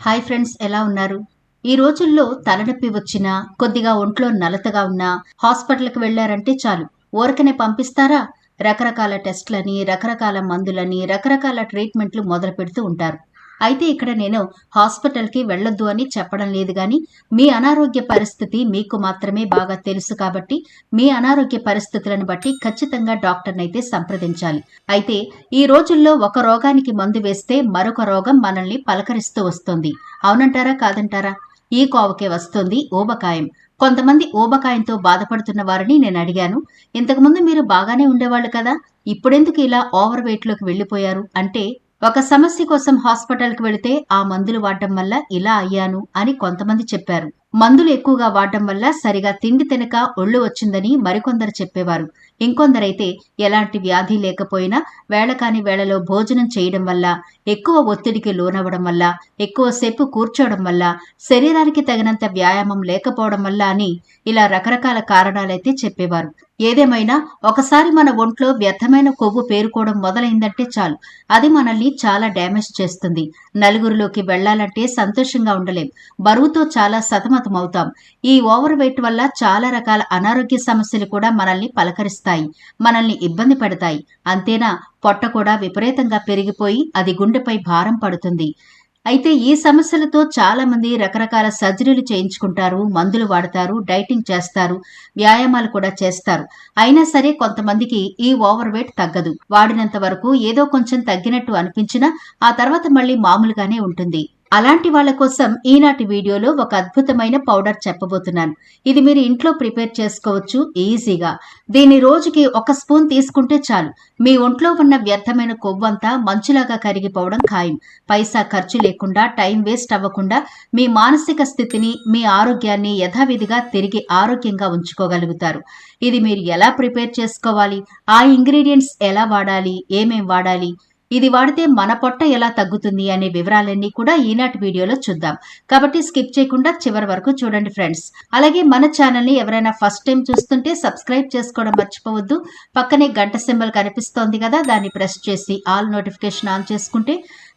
Hi friends ఎలా ఉన్నారు? ఈ రోజుల్లో తలనొప్పి వచ్చినా కొద్దిగా ఒంట్లో నలతగా ఉన్నా హాస్పిటల్కి వెళ్ళారంటే చాలు. ఊరకనే పంపిస్తారా? రకరకాల టెస్టులని రకరకాల మందులని రకరకాల ట్రీట్మెంట్లు మొదలు పెడుతూ ఉంటారు. అయితే ఇక్కడ నేను హాస్పిటల్కి వెళ్ళొద్దు అని చెప్పడం లేదు కానీ మీ అనారోగ్య పరిస్థితి మీకు మాత్రమే బాగా తెలుసు కాబట్టి మీ అనారోగ్య పరిస్థితులను బట్టి ఖచ్చితంగా డాక్టర్ని అయితే సంప్రదించాలి. అయితే ఈ రోజుల్లో ఒక రోగానికి మందు వేస్తే మరొక రోగం మనల్ని పలకరిస్తూ వస్తుంది. అవునంటారా కాదంటారా? ఈ కోవకే వస్తుంది ఊబకాయం. కొంతమంది ఊబకాయంతో బాధపడుతున్న వారిని నేను అడిగాను. ఇంతకుముందు మీరు బాగానే ఉండేవాళ్ళు కదా ఇప్పుడెందుకు ఇలా ఓవర్ వెయిట్లోకి వెళ్ళిపోయారు? అంటే ఒక సమస్య కోసం హాస్పిటల్కి వెళితే ఆ మందులు వాడటం వల్ల ఇలా అయ్యాను అని కొంతమంది చెప్పారు. మందులు ఎక్కువగా వాడటం వల్ల సరిగా తిండి తినక ఒళ్ళు వచ్చిందని మరికొందరు చెప్పేవారు. ఇంకొందరైతే ఎలాంటి వ్యాధి లేకపోయినా వేళకాని వేళలో భోజనం చేయడం వల్ల ఎక్కువ ఒత్తిడికి లోనవ్వడం వల్ల ఎక్కువసేపు కూర్చోవడం వల్ల శరీరానికి తగినంత వ్యాయామం లేకపోవడం వల్ల అని ఇలా రకరకాల కారణాలైతే చెప్పేవారు. ఏదేమైనా ఒకసారి మన ఒంట్లో వ్యర్థమైన కొవ్వు పేరుకోవడం మొదలైందంటే చాలు. అది మనల్ని చాలా డ్యామేజ్ చేస్తుంది. నలుగురిలోకి వెళ్ళాలంటే సంతోషంగా ఉండలేం. బరువుతో చాలా సతమతమవుతాం. ఈ ఓవర్ వెయిట్ వల్ల చాలా రకాల అనారోగ్య సమస్యలు కూడా మనల్ని పలకరిస్తాయి. మనల్ని ఇబ్బంది పెడతాయి. అంతేనా? పొట్ట కూడా విపరీతంగా పెరిగిపోయి అది గుండెపై భారం పడుతుంది. అయితే ఈ సమస్యలతో చాలా మంది రకరకాల సర్జరీలు చేయించుకుంటారు మందులు వాడతారు డైటింగ్ చేస్తారు వ్యాయామాలు కూడా చేస్తారు. అయినా సరే కొంతమందికి ఈ ఓవర్ వెయిట్ తగ్గదు. వాడినంత వరకు ఏదో కొంచెం తగ్గినట్టు అనిపించినా ఆ తర్వాత మళ్ళీ మామూలుగానే ఉంటుంది. అలాంటి వాళ్ళ కోసం ఈనాటి వీడియోలో ఒక అద్భుతమైన పౌడర్ చెప్పబోతున్నాను. ఇది మీరు ఇంట్లో ప్రిపేర్ చేసుకోవచ్చు ఈజీగా. దీన్ని రోజుకి ఒక స్పూన్ తీసుకుంటే చాలు. మీ ఒంట్లో ఉన్న వ్యర్థమైన కొవ్వంతా మంచులాగా కరిగిపోవడం ఖాయం. పైసా ఖర్చు లేకుండా టైం వేస్ట్ అవ్వకుండా మీ మానసిక స్థితిని మీ ఆరోగ్యాన్ని యథావిధిగా తిరిగి ఆరోగ్యంగా ఉంచుకోగలుగుతారు. ఇది మీరు ఎలా ప్రిపేర్ చేసుకోవాలి? ఆ ఇంగ్రీడియంట్స్ ఎలా వాడాలి? ఏమేం వాడాలి? ఇది వాడితే మన పొట్ట ఎలా తగ్గుతుంది అనే వివరాలన్నీ కూడా ఈనాటి వీడియోలో చూద్దాం. కాబట్టి స్కిప్ చేయకుండా చివరి వరకు చూడండి ఫ్రెండ్స్. అలాగే మన ఛానల్ని ఎవరైనా ఫస్ట్ టైం చూస్తుంటే సబ్స్క్రైబ్ చేసుకోవడం మర్చిపోవద్దు. పక్కనే గంట సింబల్ కనిపిస్తోంది కదా దాన్ని ప్రెస్ చేసి ఆల్ నోటిఫికేషన్ ఆన్ చేసుకుంటే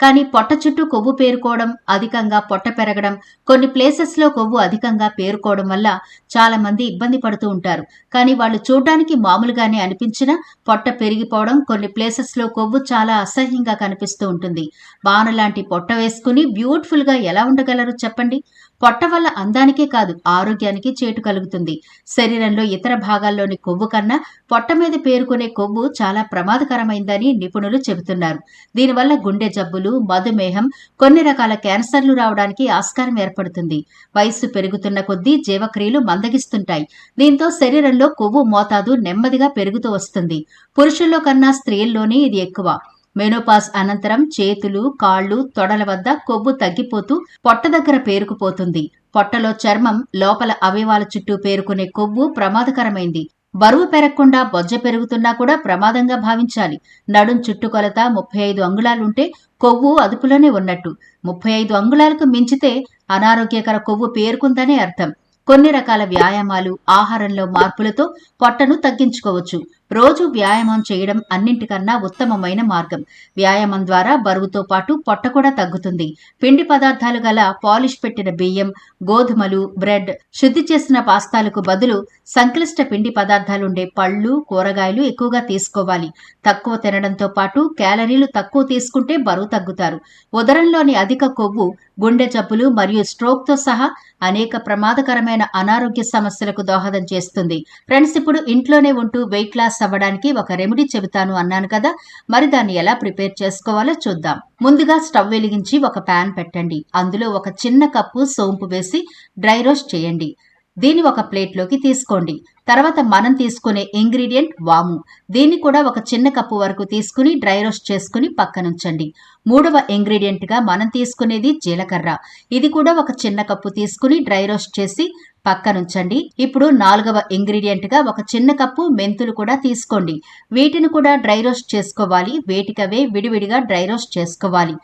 కానీ పొట్ట చుట్టూ కొవ్వు పేరుకోవడం అధికంగా పొట్ట పెరగడం కొన్ని ప్లేసెస్లో కొవ్వు అధికంగా పేరుకోవడం వల్ల చాలా మంది ఇబ్బంది పడుతూ ఉంటారు. కానీ వాళ్ళు చూడడానికి మామూలుగానే అనిపించినా పొట్ట పెరిగిపోవడం కొన్ని ప్లేసెస్లో కొవ్వు చాలా అసహ్యంగా కనిపిస్తూ ఉంటుంది. బాణ లాంటి పొట్ట వేసుకుని బ్యూటిఫుల్గా ఎలా ఉండగలరు చెప్పండి? పొట్ట వల్ల అందానికే కాదు ఆరోగ్యానికి చేటు కలుగుతుంది. శరీరంలో ఇతర భాగాల్లోని కొవ్వు కన్నా పొట్ట మీద పేరుకునే కొవ్వు చాలా ప్రమాదకరమైందని నిపుణులు చెబుతున్నారు. దీనివల్ల గుండె జబ్బులు మధుమేహం కొన్ని రకాల క్యాన్సర్లు రావడానికి ఆస్కారం ఏర్పడుతుంది. వయస్సు పెరుగుతున్న కొద్దీ జీవక్రియలు మందగిస్తుంటాయి. దీంతో శరీరంలో కొవ్వు మోతాదు నెమ్మదిగా పెరుగుతూ వస్తుంది. పురుషుల్లో కన్నా స్త్రీల్లోనే ఇది ఎక్కువ. మెనోపాస్ అనంతరం చేతులు కాళ్ళు తొడల వద్ద కొవ్వు తగ్గిపోతూ పొట్ట దగ్గర పేరుకుపోతుంది. పొట్టలో చర్మం లోపల అవయవాల చుట్టూ పేరుకునే కొవ్వు ప్రమాదకరమైంది. బరువు పెరగకుండా బొజ్జ పెరుగుతున్నా కూడా ప్రమాదంగా భావించాలి. నడుం చుట్టుకొలత ముప్పై ఐదు అంగుళాలుంటే కొవ్వు అదుపులోనే ఉన్నట్టు. ముప్పై ఐదు అంగుళాలకు మించితే అనారోగ్యకర కొవ్వు పేరుకుందనే అర్థం. కొన్ని రకాల వ్యాయామాలు ఆహారంలో మార్పులతో పొట్టను తగ్గించుకోవచ్చు. రోజు వ్యాయామం చేయడం అన్నింటికన్నా ఉత్తమమైన మార్గం. వ్యాయామం ద్వారా బరువుతో పాటు పొట్ట కూడా తగ్గుతుంది. పిండి పదార్థాలు గల పాలిష్ పెట్టిన బియ్యం గోధుమలు బ్రెడ్ శుద్ధి చేసిన పాస్తాలకు బదులు సంక్లిష్ట పిండి పదార్థాలుండే పళ్ళు కూరగాయలు ఎక్కువగా తీసుకోవాలి. తక్కువ తినడంతో పాటు క్యాలరీలు తక్కువ తీసుకుంటే బరువు తగ్గుతారు. ఉదరంలోని అధిక కొవ్వు గుండె జబ్బులు మరియు స్ట్రోక్తో సహా అనేక ప్రమాదకరమైన అనారోగ్య సమస్యలకు దోహదం చేస్తుంది. ఫ్రెండ్స్ ఇప్పుడు ఇంట్లోనే ఉంటూ వెయిట్ లాస్ అవ్వడానికి ఒక రెమెడీ చెబుతాను అన్నాను కదా మరి దాన్ని ఎలా ప్రిపేర్ చేసుకోవాలో చూద్దాం. ముందుగా స్టవ్ వెలిగించి ఒక ప్యాన్ పెట్టండి. అందులో ఒక చిన్న కప్పు సోంపు వేసి డ్రై రోస్ట్ చేయండి. దీన్ని ఒక ప్లేట్లోకి తీసుకోండి. తర్వాత మనం తీసుకునే ఇంగ్రీడియంట్ వాము. దీన్ని కూడా ఒక చిన్న కప్పు వరకు తీసుకుని డ్రై రోస్ట్ చేసుకుని పక్కనుంచండి. మూడవ ఇంగ్రీడియంట్గా మనం తీసుకునేది జీలకర్ర. ఇది కూడా ఒక చిన్న కప్పు తీసుకుని డ్రై రోస్ట్ చేసి పక్కనుంచండి. ఇప్పుడు నాలుగవ ఇంగ్రీడియంట్గా ఒక చిన్న కప్పు మెంతులు కూడా తీసుకోండి. వీటిని కూడా డ్రై రోస్ట్ చేసుకోవాలి. వేటికవే విడివిడిగా డ్రై రోస్ట్ చేసుకోవాలి.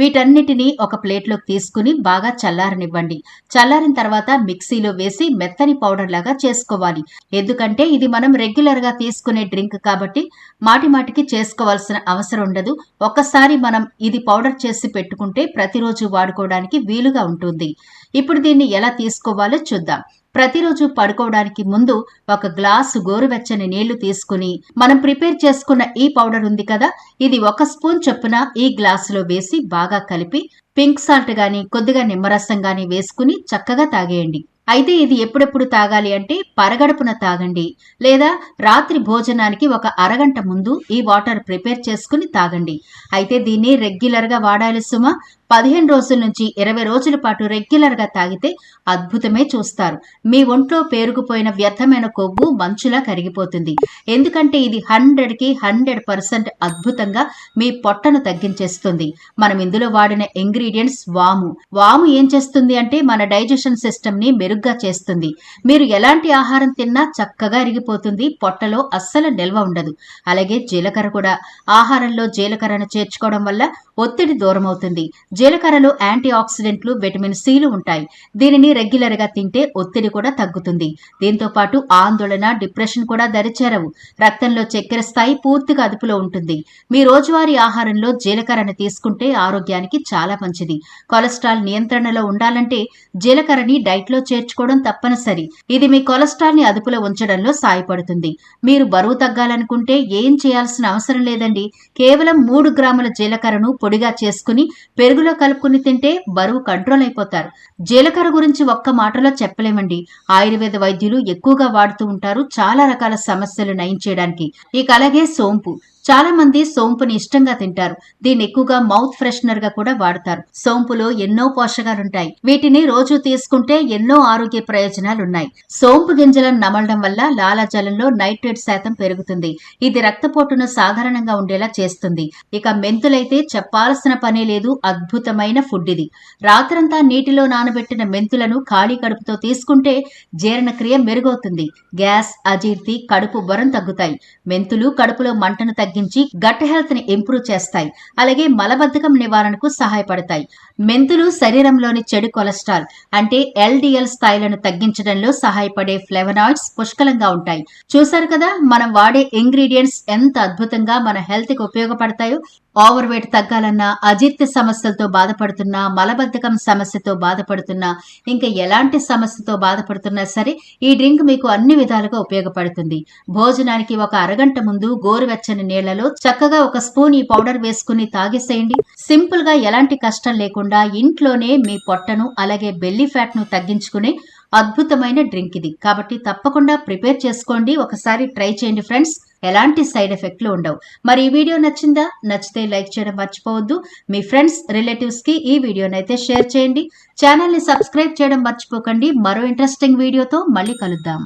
వీటన్నిటిని ఒక ప్లేట్లోకి తీసుకుని బాగా చల్లారనివ్వండి. చల్లారిన తర్వాత మిక్సీలో వేసి మెత్తని పౌడర్ లాగా చేసుకోవాలి. ఎందుకంటే ఇది మనం రెగ్యులర్గా తీసుకునే డ్రింక్ కాబట్టి మాటిమాటికి చేసుకోవాల్సిన అవసరం ఉండదు. ఒక్కసారి మనం ఇది పౌడర్ చేసి పెట్టుకుంటే ప్రతిరోజు వాడుకోవడానికి వీలుగా ఉంటుంది. ఇప్పుడు దీన్ని ఎలా తీసుకోవాలో చూద్దాం. ప్రతిరోజు పడుకోవడానికి ముందు ఒక గ్లాసు గోరువెచ్చని నీళ్ళు తీసుకుని మనం ప్రిపేర్ చేసుకున్న ఈ పౌడర్ ఉంది కదా ఇది ఒక స్పూన్ చొప్పున ఈ గ్లాసులో వేసి బాగా కలిపి పింక్ సాల్ట్ గాని కొద్దిగా నిమ్మరసం గాని వేసుకుని చక్కగా తాగేయండి. అయితే ఇది ఎప్పుడెప్పుడు తాగాలి అంటే పరగడుపున తాగండి లేదా రాత్రి భోజనానికి ఒక అరగంట ముందు ఈ వాటర్ ప్రిపేర్ చేసుకుని తాగండి. అయితే దీన్ని రెగ్యులర్గా వాడాలి సుమా పదిహేను రోజుల నుంచి ఇరవై రోజుల పాటు రెగ్యులర్గా తాగితే అద్భుతమే చూస్తారు. మీ ఒంట్లో పేరుకుపోయిన వ్యర్థమైన కొవ్వు మంచులా కరిగిపోతుంది. ఎందుకంటే ఇది హండ్రెడ్కి హండ్రెడ్ పర్సెంట్ అద్భుతంగా మీ పొట్టను తగ్గించేస్తుంది. మనం ఇందులో వాడిన ఇంగ్రీడియంట్స్ వాము. వాము ఏం చేస్తుంది అంటే మన డైజెషన్ సిస్టమ్ని మెరుగ్గా చేస్తుంది. మీరు ఎలాంటి ఆహారం తిన్నా చక్కగా అరిగిపోతుంది. పొట్టలో అస్సలు నిల్వ ఉండదు. అలాగే జీలకర్ర కూడా. ఆహారంలో జీలకర్రను చేర్చుకోవడం వల్ల ఒత్తిడి దూరం అవుతుంది జీలకర్రలో యాంటీ ఆక్సిడెంట్లు విటమిన్ సిలు ఉంటాయి. దీనిని రెగ్యులర్గా తింటే ఒత్తిడి కూడా తగ్గుతుంది. దీంతో పాటు ఆందోళన డిప్రెషన్ కూడా దరిచేరవు. రక్తంలో చక్కెర స్థాయి పూర్తిగా అదుపులో ఉంటుంది. మీ రోజువారీ ఆహారంలో జీలకర్రను తీసుకుంటే ఆరోగ్యానికి చాలా మంచిది. కొలెస్ట్రాల్ నియంత్రణలో ఉండాలంటే జీలకర్రని డైట్లో చేర్చుకోవడం తప్పనిసరి. ఇది మీ కొలెస్ట్రాల్ని అదుపులో ఉంచడంలో సాయపడుతుంది. మీరు బరువు తగ్గాలనుకుంటే ఏం చేయాల్సిన అవసరం లేదండి. కేవలం మూడు గ్రాముల జీలకర్రను పొడిగా చేసుకుని పెరుగులో కలుపుకుని తింటే బరువు కంట్రోల్ అయిపోతారు. జీలకర్ర గురించి ఒక్క మాటలో చెప్పలేమండి. ఆయుర్వేద వైద్యులు ఎక్కువగా వాడుతూ ఉంటారు. చాలా రకాల సమస్యలు నయం చేయడానికి. ఇక అలాగే సోంపు. చాలా మంది సోంపుని ఇష్టంగా తింటారు. దీన్ని ఎక్కువగా మౌత్ ఫ్రెషనర్గా కూడా వాడతారు. సోంపులో ఎన్నో పోషకాలుంటాయి. వీటిని రోజు తీసుకుంటే ఎన్నో ఆరోగ్య ప్రయోజనాలున్నాయి. సోంపు గింజలను నమలడం వల్ల లాలాజలంలో నైట్రేట్ శాతం పెరుగుతుంది. ఇది రక్తపోటును సాధారణంగా ఉండేలా చేస్తుంది. ఇక మెంతులైతే చెప్పాల్సిన పనే లేదు. అద్భుతమైన ఫుడ్ ఇది. రాత్రంతా నీటిలో నానబెట్టిన మెంతులను ఖాళీ కడుపుతో తీసుకుంటే జీర్ణక్రియ మెరుగవుతుంది. గ్యాస్ అజీర్తి కడుపు బొరం తగ్గుతాయి. మెంతులు కడుపులో మంటను తగ్గి తగ్గించి గట్ హెల్త్ని ఇంప్రూవ్ చేస్తాయి. అలాగే మలబద్ధకం నివారణకు సహాయపడతాయి. మెంతులు శరీరంలోని చెడు కొలెస్ట్రాల్ అంటే ఎల్డిఎల్ స్థాయిలను తగ్గించడంలో సహాయపడే ఫ్లెవనాయిడ్స్ పుష్కలంగా ఉంటాయి. చూశారు కదా మనం వాడే ఇంగ్రీడియంట్స్ ఎంత అద్భుతంగా మన హెల్త్కి ఉపయోగపడతాయో? ఓవర్ వెయిట్ తగ్గాలన్నా అజీర్తి సమస్యలతో బాధపడుతున్నా మలబద్ధకం సమస్యతో బాధపడుతున్నా ఇంకా ఎలాంటి సమస్యతో బాధపడుతున్నా సరే ఈ డ్రింక్ మీకు అన్ని విధాలుగా ఉపయోగపడుతుంది. భోజనానికి ఒక అరగంట ముందు గోరువెచ్చని నీళ్ళలో చక్కగా ఒక స్పూన్ ఈ పౌడర్ వేసుకుని తాగేసేయండి. సింపుల్గా ఎలాంటి కష్టం లేకుండా ఇంట్లోనే మీ పొట్టను అలాగే బెల్లి ఫ్యాట్ను తగ్గించుకునే అద్భుతమైన డ్రింక్ ఇది. కాబట్టి తప్పకుండా ప్రిపేర్ చేసుకోండి. ఒకసారి ట్రై చేయండి ఫ్రెండ్స్. ఎలాంటి సైడ్ ఎఫెక్ట్లు ఉండవు. మరి ఈ వీడియో నచ్చిందా? నచ్చితే లైక్ చేయడం మర్చిపోవద్దు. మీ ఫ్రెండ్స్ రిలేటివ్స్కి ఈ వీడియోని అయితే షేర్ చేయండి. ఛానల్ని సబ్స్క్రైబ్ చేయడం మర్చిపోకండి. మరో ఇంట్రెస్టింగ్ వీడియోతో మళ్ళీ కలుద్దాం.